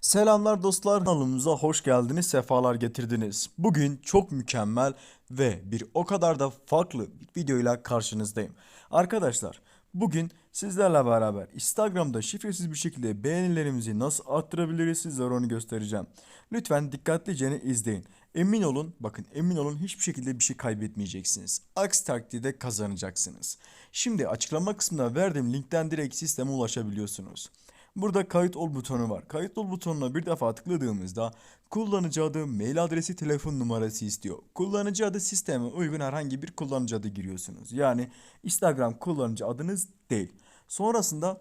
Selamlar dostlar kanalımıza hoş geldiniz sefalar getirdiniz. Bugün çok mükemmel ve bir o kadar da farklı bir videoyla karşınızdayım. Arkadaşlar bugün sizlerle beraber Instagram'da şifresiz bir şekilde beğenilerimizi nasıl arttırabiliriz sizlere onu göstereceğim. Lütfen dikkatlice izleyin. Emin olun bakın emin olun hiçbir şekilde bir şey kaybetmeyeceksiniz. Aksi takdirde kazanacaksınız. Şimdi açıklama kısmında verdiğim linkten direkt sisteme ulaşabiliyorsunuz. Burada kayıt ol butonu var. Kayıt ol butonuna bir defa tıkladığımızda kullanıcı adı, mail adresi, telefon numarası istiyor. Kullanıcı adı sisteme uygun herhangi bir kullanıcı adı giriyorsunuz. Yani Instagram kullanıcı adınız değil. Sonrasında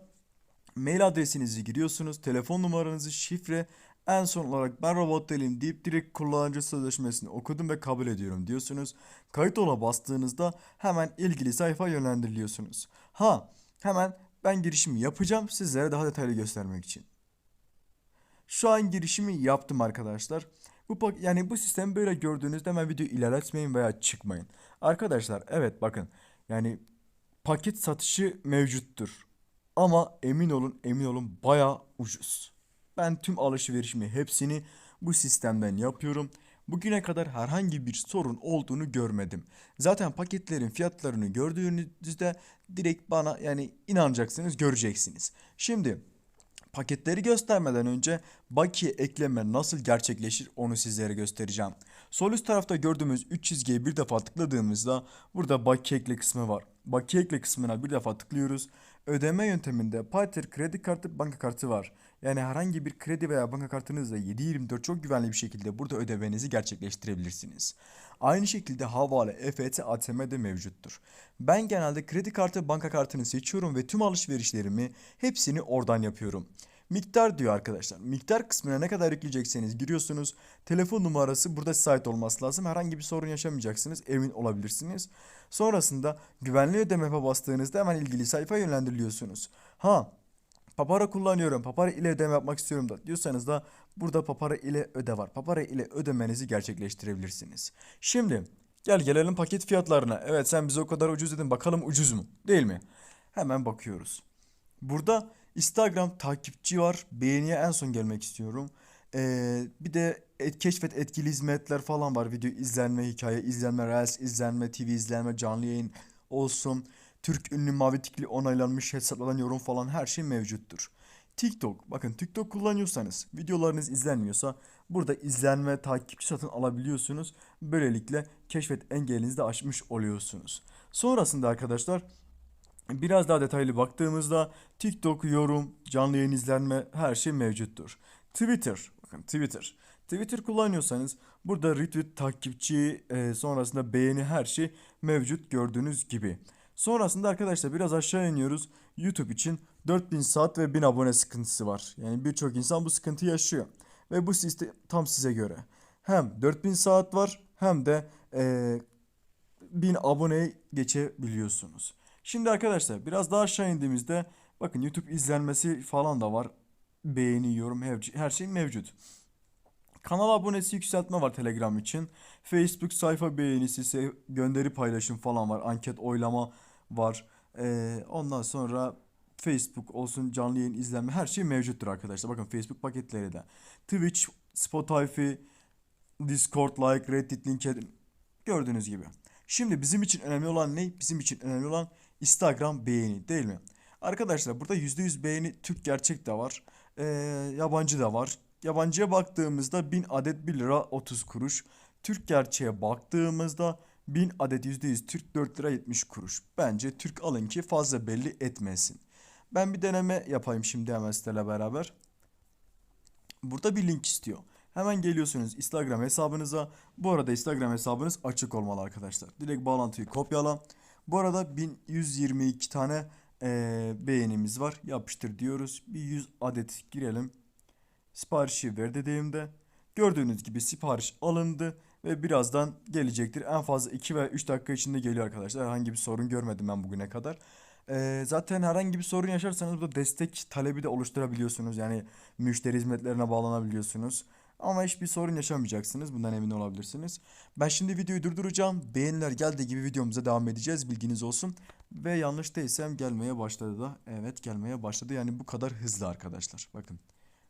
mail adresinizi giriyorsunuz, telefon numaranızı, şifre, en son olarak ben robot değilim deyip direkt kullanıcı sözleşmesini okudum ve kabul ediyorum diyorsunuz. Kayıt ola bastığınızda hemen ilgili sayfa yönlendiriliyorsunuz. Ha hemen ben girişimi yapacağım sizlere daha detaylı göstermek için. Şu an girişimi yaptım arkadaşlar. Bu yani bu sistemi böyle gördüğünüzde hemen video ilerletmeyin veya çıkmayın. Arkadaşlar evet bakın yani paket satışı mevcuttur. Ama emin olun emin olun baya ucuz. Ben tüm alışverişimi hepsini bu sistemden yapıyorum. Bugüne kadar herhangi bir sorun olduğunu görmedim. Zaten paketlerin fiyatlarını gördüğünüzde direkt bana yani inanacaksınız, göreceksiniz. Şimdi Paketleri göstermeden önce bakiye ekleme nasıl gerçekleşir onu sizlere göstereceğim. Sol üst tarafta gördüğümüz 3 çizgiye bir defa tıkladığımızda burada bakiye ekle kısmı var. Bakiye ekle kısmına bir defa tıklıyoruz. Ödeme yönteminde Pater kredi kartı banka kartı var. Yani herhangi bir kredi veya banka kartınızla 7/24 çok güvenli bir şekilde burada ödemenizi gerçekleştirebilirsiniz. Aynı şekilde havale, EFT, ATM de mevcuttur. Ben genelde kredi kartı, banka kartını seçiyorum ve tüm alışverişlerimi hepsini oradan yapıyorum. Miktar diyor arkadaşlar. Miktar kısmına ne kadar yükleyecekseniz giriyorsunuz. Telefon numarası burada site olması lazım. Herhangi bir sorun yaşamayacaksınız. Emin olabilirsiniz. Sonrasında güvenli ödeme bastığınızda hemen ilgili sayfaya yönlendiriliyorsunuz. Ha Papara kullanıyorum. Papara ile ödeme yapmak istiyorum da diyorsanız da burada Papara ile öde var. Papara ile ödemenizi gerçekleştirebilirsiniz. Şimdi gel gelelim paket fiyatlarına. Evet sen bize o kadar ucuz dedin. Bakalım ucuz mu? Değil mi? Hemen bakıyoruz. Burada Instagram takipçi var. Beğeniye en son gelmek istiyorum. Ee, bir de et, keşfet etkili hizmetler falan var. Video izlenme, hikaye izlenme, reels izlenme, TV izlenme, canlı yayın olsun. Türk ünlü mavi tikli onaylanmış hesaplanan yorum falan her şey mevcuttur. TikTok. Bakın TikTok kullanıyorsanız videolarınız izlenmiyorsa burada izlenme takipçi satın alabiliyorsunuz. Böylelikle keşfet engelinizi de aşmış oluyorsunuz. Sonrasında arkadaşlar Biraz daha detaylı baktığımızda TikTok, yorum, canlı yayın izlenme her şey mevcuttur. Twitter, bakın Twitter. Twitter kullanıyorsanız burada retweet, takipçi, e, sonrasında beğeni her şey mevcut gördüğünüz gibi. Sonrasında arkadaşlar biraz aşağı iniyoruz. YouTube için 4000 saat ve 1000 abone sıkıntısı var. Yani birçok insan bu sıkıntı yaşıyor. Ve bu sistem tam size göre. Hem 4000 saat var hem de e, 1000 aboneye geçebiliyorsunuz. Şimdi arkadaşlar biraz daha aşağı indiğimizde bakın YouTube izlenmesi falan da var. Beğeni, yorum her, şey mevcut. Kanal abonesi yükseltme var Telegram için. Facebook sayfa beğenisi, gönderi paylaşım falan var. Anket oylama var. Ee, ondan sonra Facebook olsun canlı yayın izlenme her şey mevcuttur arkadaşlar. Bakın Facebook paketleri de. Twitch, Spotify, Discord, like, Reddit, LinkedIn gördüğünüz gibi. Şimdi bizim için önemli olan ne? Bizim için önemli olan Instagram beğeni değil mi? Arkadaşlar burada %100 beğeni Türk gerçek de var. Ee, yabancı da var. Yabancıya baktığımızda 1000 adet 1 lira 30 kuruş. Türk gerçeğe baktığımızda 1000 adet %100 Türk 4 lira 70 kuruş. Bence Türk alın ki fazla belli etmesin. Ben bir deneme yapayım şimdi hemen sizlerle beraber. Burada bir link istiyor. Hemen geliyorsunuz Instagram hesabınıza. Bu arada Instagram hesabınız açık olmalı arkadaşlar. Direkt bağlantıyı kopyala. Bu arada 1122 tane eee, beğenimiz var. Yapıştır diyoruz. Bir 100 adet girelim. Siparişi ver dediğimde gördüğünüz gibi sipariş alındı ve birazdan gelecektir. En fazla 2 veya 3 dakika içinde geliyor arkadaşlar. Herhangi bir sorun görmedim ben bugüne kadar. Ee, zaten herhangi bir sorun yaşarsanız burada destek talebi de oluşturabiliyorsunuz. Yani müşteri hizmetlerine bağlanabiliyorsunuz. Ama hiçbir sorun yaşamayacaksınız. Bundan emin olabilirsiniz. Ben şimdi videoyu durduracağım. Beğeniler geldiği gibi videomuza devam edeceğiz. Bilginiz olsun. Ve yanlış değilsem gelmeye başladı da. Evet gelmeye başladı. Yani bu kadar hızlı arkadaşlar. Bakın.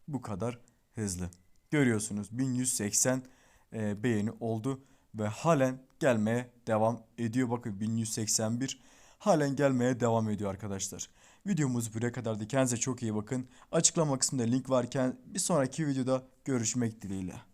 Bu kadar hızlı. Görüyorsunuz 1180 e, beğeni oldu ve halen gelmeye devam ediyor. Bakın 1181 halen gelmeye devam ediyor arkadaşlar. Videomuz buraya kadardı. Kendinize çok iyi bakın. Açıklama kısmında link varken bir sonraki videoda görüşmek dileğiyle.